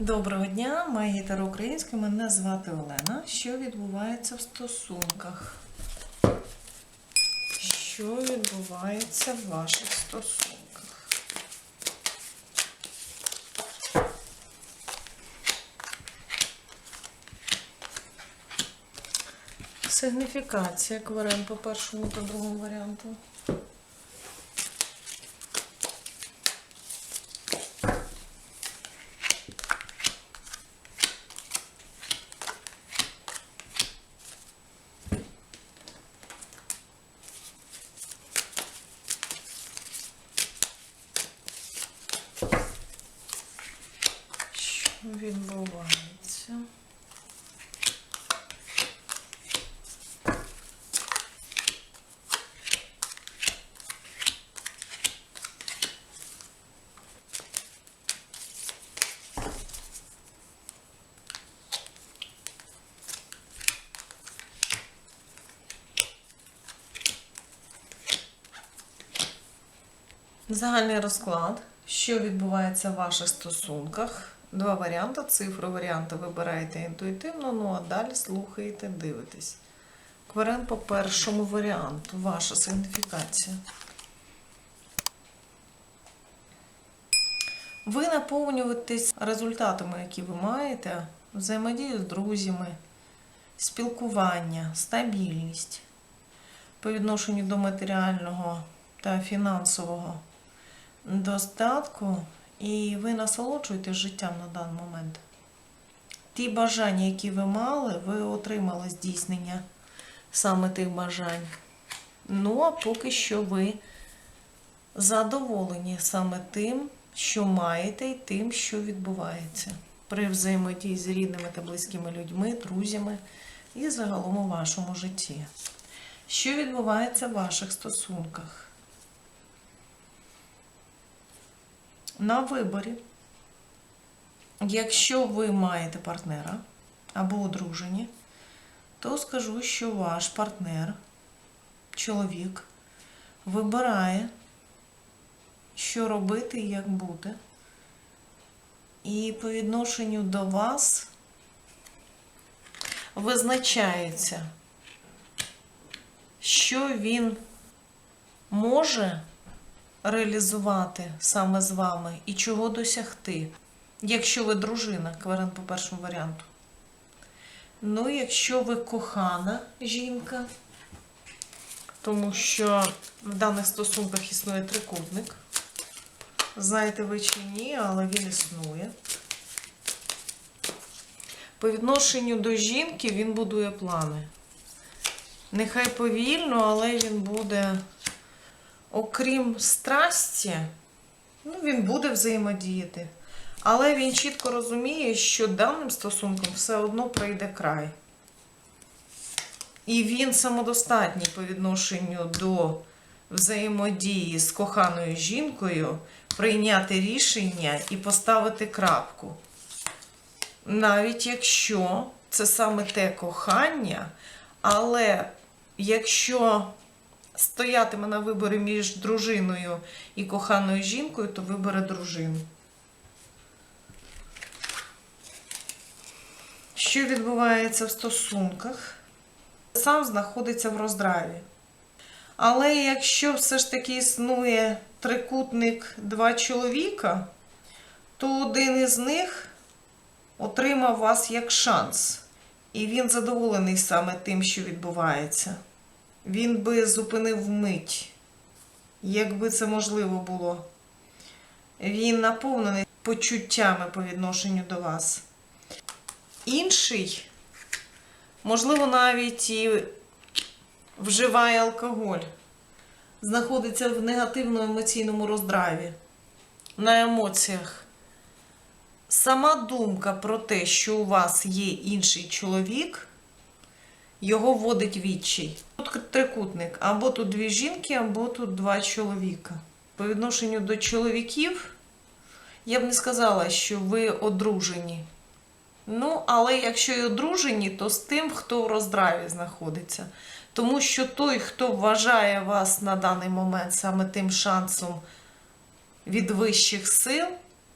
Доброго дня, моя гітара українська, мене звати Олена. Що відбувається в стосунках? Що відбувається в ваших стосунках? Сигніфікація кварен по першому та другому варіанту. Що відбувається? Загальний розклад, що відбувається в ваших стосунках. Два варіанти. Цифру варіанти вибираєте інтуїтивно, ну а далі слухаєте, дивитесь. Кварен по першому варіанту. Ваша сигніфікація. Ви наповнюєтесь результатами, які ви маєте, взаємодію з друзями, спілкування, стабільність по відношенню до матеріального та фінансового достатку, і ви насолоджуєтесь життям на даний момент. Ті бажання, які ви мали, ви отримали здійснення саме тих бажань. Ну, а поки що ви задоволені саме тим, що маєте, і тим, що відбувається при взаємодії з рідними та близькими людьми, друзями і загалом у вашому житті. Що відбувається в ваших стосунках? На виборі, якщо ви маєте партнера або одружені, то скажу, що ваш партнер, чоловік, вибирає, що робити і як бути. І по відношенню до вас визначається, що він може реалізувати саме з вами і чого досягти, якщо ви дружина, кварен по першому варіанту. Ну, якщо ви кохана жінка, тому що в даних стосунках існує трикутник. Знаєте ви чи ні, але він існує. По відношенню до жінки він будує плани. Нехай повільно, але він буде окрім страсті, ну, він буде взаємодіяти. Але він чітко розуміє, що даним стосунком все одно прийде край. І він самодостатній по відношенню до взаємодії з коханою жінкою прийняти рішення і поставити крапку. Навіть якщо це саме те кохання, але якщо стоятиме на виборі між дружиною і коханою жінкою, то вибере дружину. Що відбувається в стосунках? Сам знаходиться в роздраві. Але якщо все ж таки існує трикутник два чоловіка, то один із них отримав вас як шанс. І він задоволений саме тим, що відбувається. Він би зупинив мить, якби це можливо було. Він наповнений почуттями по відношенню до вас. Інший, можливо, навіть і вживає алкоголь, знаходиться в негативному емоційному роздраві, на емоціях. Сама думка про те, що у вас є інший чоловік, його вводить в відчай. Тут трикутник, або тут дві жінки, або тут два чоловіка. По відношенню до чоловіків, я б не сказала, що ви одружені. Ну, але якщо й одружені, то з тим, хто в роздраві знаходиться. Тому що той, хто вважає вас на даний момент саме тим шансом від вищих сил,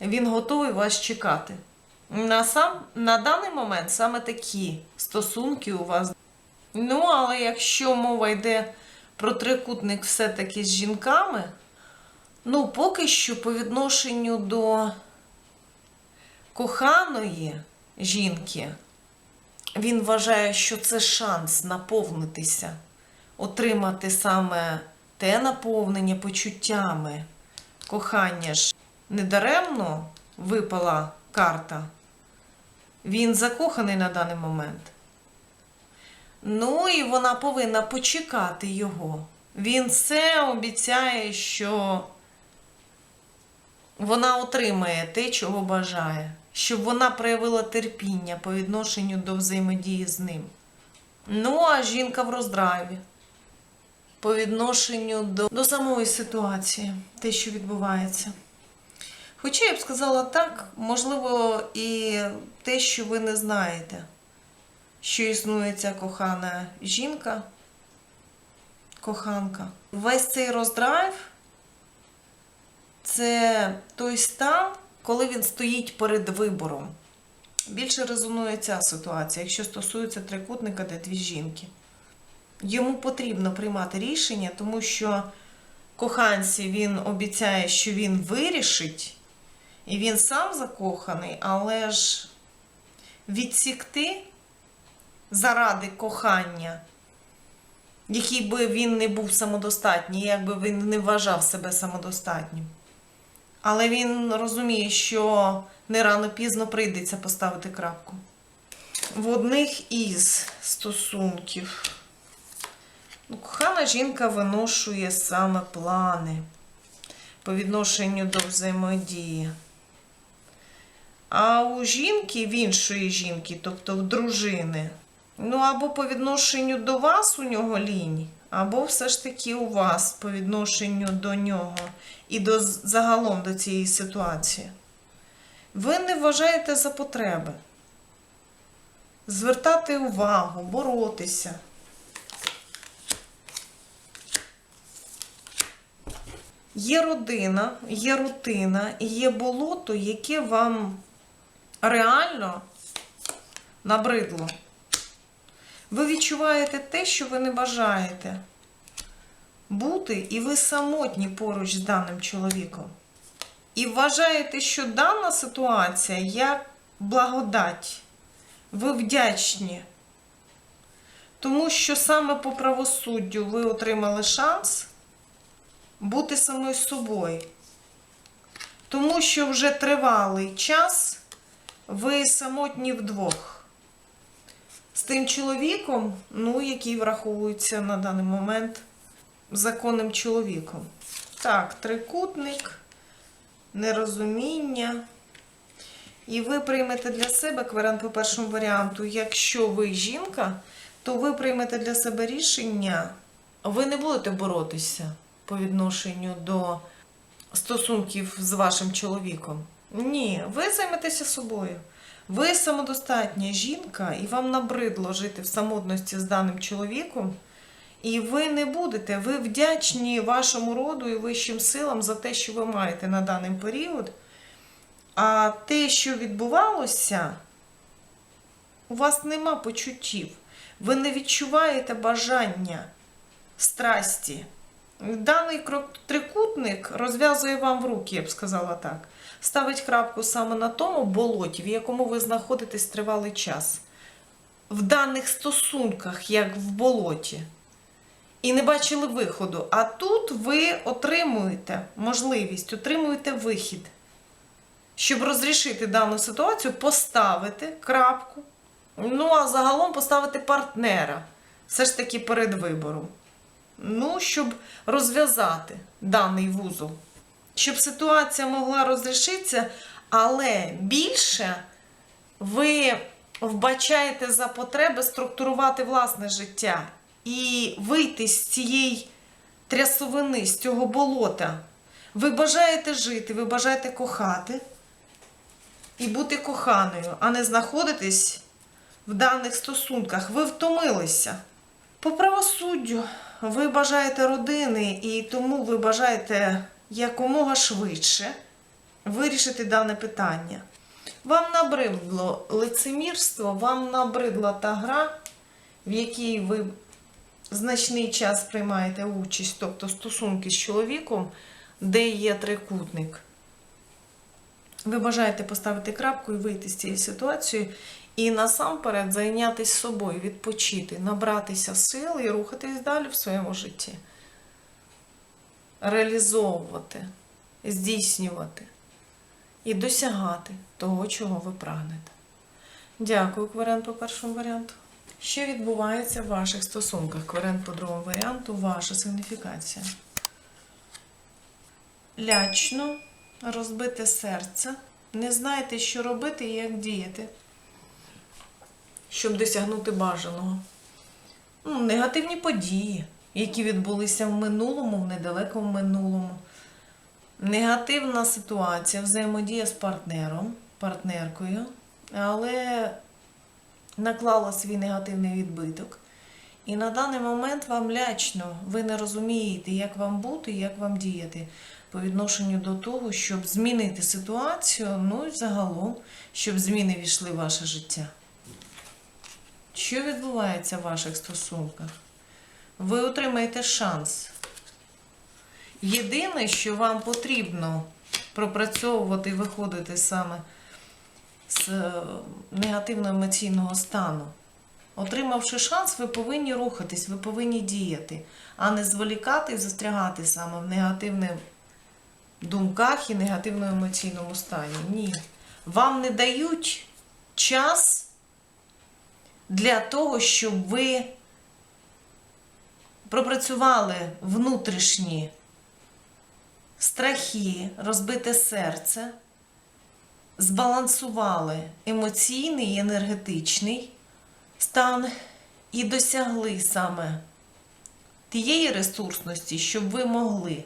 він готовий вас чекати. На, сам, на даний момент саме такі стосунки у вас. Ну, але якщо мова йде про трикутник все-таки з жінками, ну, поки що по відношенню до коханої жінки, він вважає, що це шанс наповнитися, отримати саме те наповнення почуттями. Кохання ж недаремно випала карта. Він закоханий на даний момент. Ну і вона повинна почекати його. Він все обіцяє, що вона отримає те, чого бажає, щоб вона проявила терпіння по відношенню до взаємодії з ним. Ну, а жінка в роздраві по відношенню до, до самої ситуації, те, що відбувається. Хоча я б сказала так, можливо, і те, що ви не знаєте, що існує ця кохана жінка, коханка. Весь цей роздрайв це той стан, коли він стоїть перед вибором. Більше резонує ця ситуація, якщо стосується трикутника, де дві жінки. Йому потрібно приймати рішення, тому що коханці він обіцяє, що він вирішить, і він сам закоханий, але ж відсікти заради кохання, який би він не був самодостатній, як би він не вважав себе самодостатнім. Але він розуміє, що не рано пізно прийдеться поставити крапку. В одних із стосунків ну, кохана жінка виношує саме плани по відношенню до взаємодії. А у жінки, в іншої жінки, тобто в дружини, ну або по відношенню до вас у нього лінь, або все ж таки у вас по відношенню до нього і до загалом до цієї ситуації. Ви не вважаєте за потреби звертати увагу, боротися. Є родина, є рутина і є болото, яке вам реально набридло. Ви відчуваєте те, що ви не бажаєте бути, і ви самотні поруч з даним чоловіком. І вважаєте, що дана ситуація як благодать. Ви вдячні. Тому що саме по правосуддю ви отримали шанс бути самою собою. Тому що вже тривалий час ви самотні вдвох. З тим чоловіком, ну, який враховується на даний момент законним чоловіком. Так, трикутник, нерозуміння. І ви приймете для себе кварант по першому варіанту. Якщо ви жінка, то ви приймете для себе рішення, ви не будете боротися по відношенню до стосунків з вашим чоловіком. Ні, ви займетеся собою. Ви самодостатня жінка, і вам набридло жити в самотності з даним чоловіком. І ви не будете, ви вдячні вашому роду і вищим силам за те, що ви маєте на даний період. А те, що відбувалося, у вас нема почуттів. Ви не відчуваєте бажання страсті. Даний трикутник розв'язує вам в руки, я б сказала так. Ставить крапку саме на тому болоті, в якому ви знаходитесь тривалий час. В даних стосунках, як в болоті. І не бачили виходу. А тут ви отримуєте можливість, отримуєте вихід. Щоб розрішити дану ситуацію, поставити крапку. Ну, а загалом поставити партнера. Все ж таки перед вибором. Ну, щоб розв'язати даний вузол. Щоб ситуація могла розрішитися, але більше ви вбачаєте за потреби структурувати власне життя і вийти з цієї трясовини, з цього болота. Ви бажаєте жити, ви бажаєте кохати і бути коханою, а не знаходитись в даних стосунках. Ви втомилися. По правосуддю ви бажаєте родини, і тому ви бажаєте якомога швидше вирішити дане питання. Вам набридло лицемірство, вам набридла та гра, в якій ви значний час приймаєте участь, тобто стосунки з чоловіком, де є трикутник. Ви бажаєте поставити крапку і вийти з цієї ситуації, і насамперед зайнятися собою, відпочити, набратися сил і рухатись далі в своєму житті. Реалізовувати, здійснювати і досягати того, чого ви прагнете. Дякую, кварент по першому варіанту. Що відбувається в ваших стосунках? Кварент по другому варіанту, ваша сигніфікація. Лячно, розбите серце. Не знаєте, що робити і як діяти, щоб досягнути бажаного. Ну, негативні події, які відбулися в минулому, в недалекому минулому. Негативна ситуація, взаємодія з партнером, партнеркою, але наклала свій негативний відбиток. І на даний момент вам лячно, ви не розумієте, як вам бути, як вам діяти по відношенню до того, щоб змінити ситуацію, ну і загалом, щоб зміни війшли в ваше життя. Що відбувається в ваших стосунках? Ви отримаєте шанс. Єдине, що вам потрібно пропрацьовувати і виходити саме з е, негативного емоційного стану. Отримавши шанс, ви повинні рухатись, ви повинні діяти, а не зволікати і застрягати саме в негативних думках і негативному емоційному стані. Ні. Вам не дають час для того, щоб ви пропрацювали внутрішні страхи, розбите серце, збалансували емоційний і енергетичний стан і досягли саме тієї ресурсності, щоб ви могли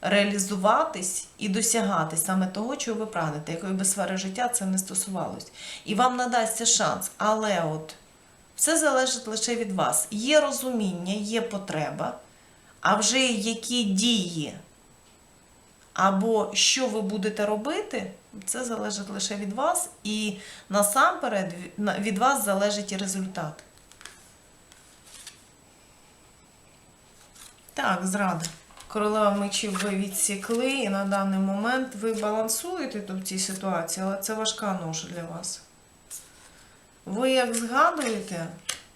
реалізуватись і досягати саме того, чого ви прагнете, якої би сфери життя це не стосувалось. І вам надасться шанс. Але от все залежить лише від вас. Є розуміння, є потреба, а вже які дії або що ви будете робити, це залежить лише від вас, і насамперед від вас залежить і результат. Так, зрада. Королева мечів ви відсікли, і на даний момент ви балансуєте тут в цій ситуації, але це важка ноша для вас. Ви як згадуєте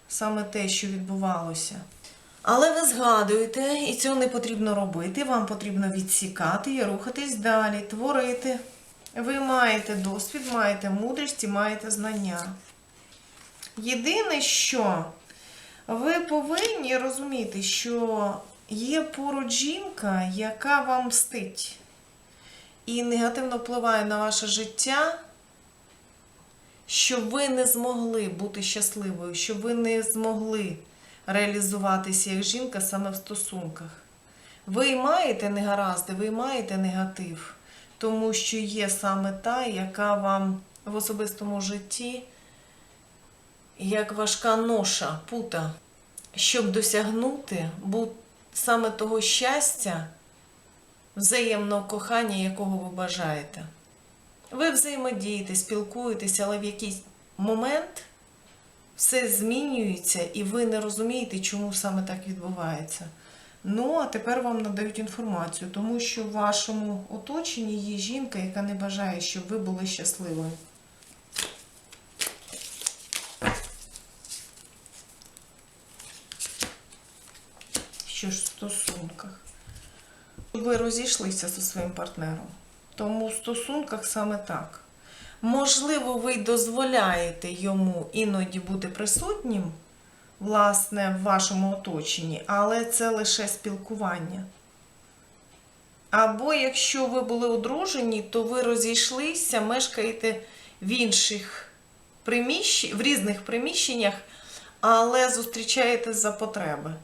саме те, що відбувалося, але ви згадуєте, і цього не потрібно робити. Вам потрібно відсікати і рухатись далі, творити. Ви маєте досвід, маєте мудрість і маєте знання. Єдине, що ви повинні розуміти, що є поруч жінка, яка вам мстить і негативно впливає на ваше життя, щоб ви не змогли бути щасливою, щоб ви не змогли реалізуватися як жінка саме в стосунках. Ви маєте негаразди, ви маєте негатив, тому що є саме та, яка вам в особистому житті, як важка ноша, пута, щоб досягнути саме того щастя, взаємного кохання, якого ви бажаєте. Ви взаємодієте, спілкуєтеся, але в якийсь момент все змінюється, і ви не розумієте, чому саме так відбувається. Ну, а тепер вам надають інформацію, тому що в вашому оточенні є жінка, яка не бажає, щоб ви були щасливою. Що ж в стосунках? Ви розійшлися зі своїм партнером. Тому в стосунках саме так. Можливо, ви дозволяєте йому іноді бути присутнім, власне, в вашому оточенні, але це лише спілкування. Або якщо ви були одружені, то ви розійшлися, мешкаєте в інших приміщеннях, в різних приміщеннях, але зустрічаєте за потреби.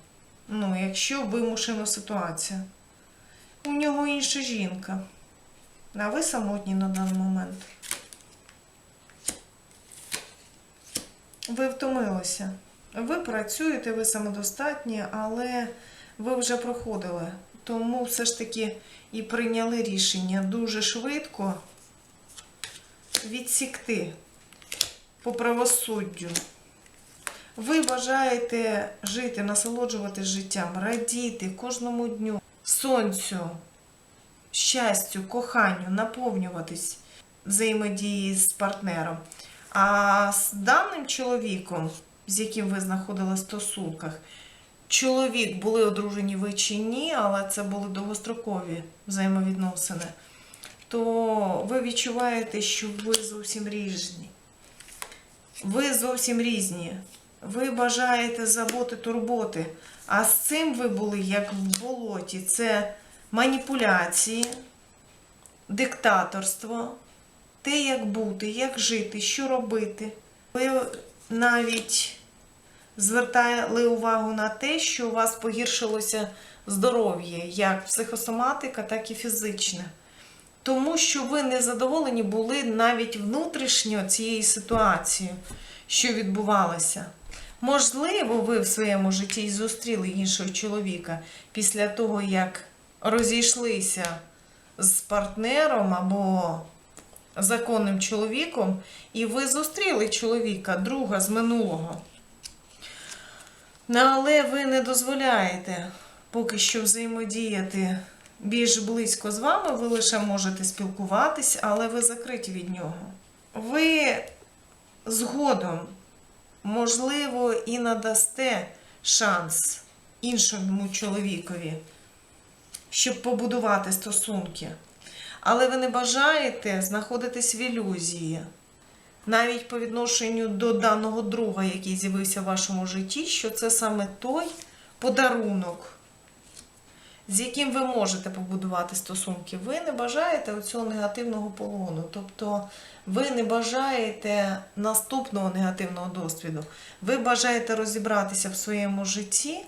Ну, якщо вимушена ситуація. У нього інша жінка. А ви самотні на даний момент. Ви втомилися. Ви працюєте, ви самодостатні, але ви вже проходили. Тому все ж таки і прийняли рішення дуже швидко відсікти по правосуддю. Ви бажаєте жити, насолоджуватись життям, радіти кожному дню, сонцю, щастю, коханню, наповнюватись взаємодії з партнером. А з даним чоловіком, з яким ви знаходились в стосунках, чоловік були одружені ви чи ні, але це були довгострокові взаємовідносини, то ви відчуваєте, що ви зовсім різні. Ви зовсім різні. Ви бажаєте заботи, турботи. А з цим ви були як в болоті. Це маніпуляції, диктаторство, те, як бути, як жити, що робити. Ви навіть звертали увагу на те, що у вас погіршилося здоров'я, як психосоматика, так і фізичне. Тому що ви не задоволені були навіть внутрішньо цією ситуацією, що відбувалося. Можливо, ви в своєму житті зустріли іншого чоловіка після того, як розійшлися з партнером або законним чоловіком, і ви зустріли чоловіка, друга з минулого. Ну, але ви не дозволяєте поки що взаємодіяти більш близько з вами, ви лише можете спілкуватись, але ви закриті від нього. Ви згодом, можливо, і надасте шанс іншому чоловікові, щоб побудувати стосунки. Але ви не бажаєте знаходитись в ілюзії, навіть по відношенню до даного друга, який з'явився в вашому житті, що це саме той подарунок, з яким ви можете побудувати стосунки. Ви не бажаєте оцього негативного полону. Тобто ви не бажаєте наступного негативного досвіду. Ви бажаєте розібратися в своєму житті.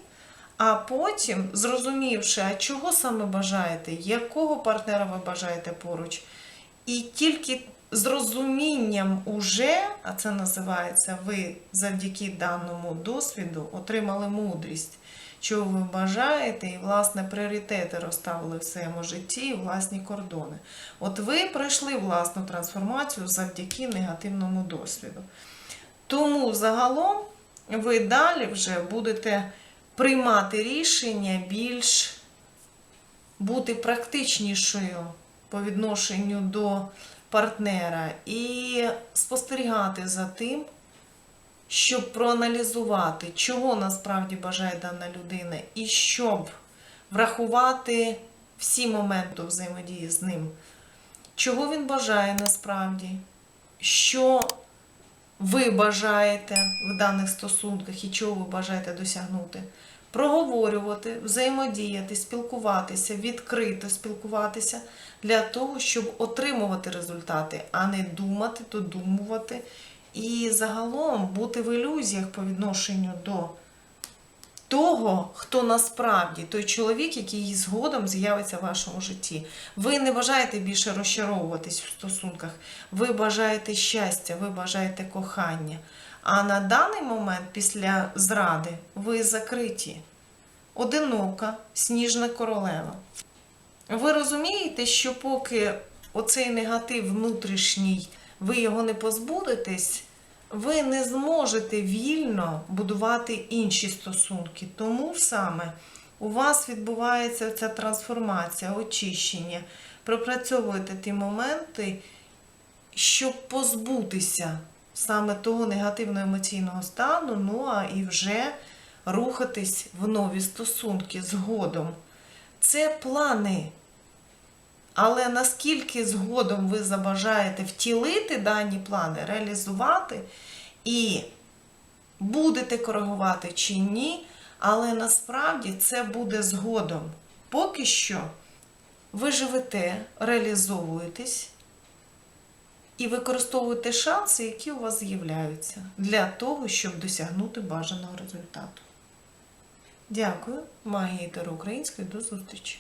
А потім, зрозумівши, а чого саме бажаєте, якого партнера ви бажаєте поруч, і тільки з розумінням уже, а це називається, ви завдяки даному досвіду отримали мудрість, чого ви бажаєте, і, власне, пріоритети розставили в своєму житті і власні кордони. От ви пройшли власну трансформацію завдяки негативному досвіду. Тому загалом ви далі вже будете приймати рішення більш бути практичнішою по відношенню до партнера і спостерігати за тим, щоб проаналізувати, чого насправді бажає дана людина, і щоб врахувати всі моменти взаємодії з ним, чого він бажає насправді, що ви бажаєте в даних стосунках і чого ви бажаєте досягнути. Проговорювати, взаємодіяти, спілкуватися, відкрито спілкуватися для того, щоб отримувати результати, а не думати, додумувати. І загалом бути в ілюзіях по відношенню до того, хто насправді той чоловік, який згодом з'явиться в вашому житті. Ви не бажаєте більше розчаровуватись в стосунках, ви бажаєте щастя, ви бажаєте кохання. А на даний момент, після зради, ви закриті. Одинока, сніжна королева. Ви розумієте, що поки оцей негатив внутрішній, ви його не позбудетесь, ви не зможете вільно будувати інші стосунки. Тому саме у вас відбувається ця трансформація, очищення. Пропрацьовуєте ті моменти, щоб позбутися саме того негативного емоційного стану, ну а і вже рухатись в нові стосунки згодом. Це плани. Але наскільки згодом ви забажаєте втілити дані плани, реалізувати і будете коригувати чи ні, але насправді це буде згодом. Поки що ви живете, реалізовуєтесь і використовуєте шанси, які у вас з'являються, для того, щоб досягнути бажаного результату. Дякую, магія Таро Української, до зустрічі!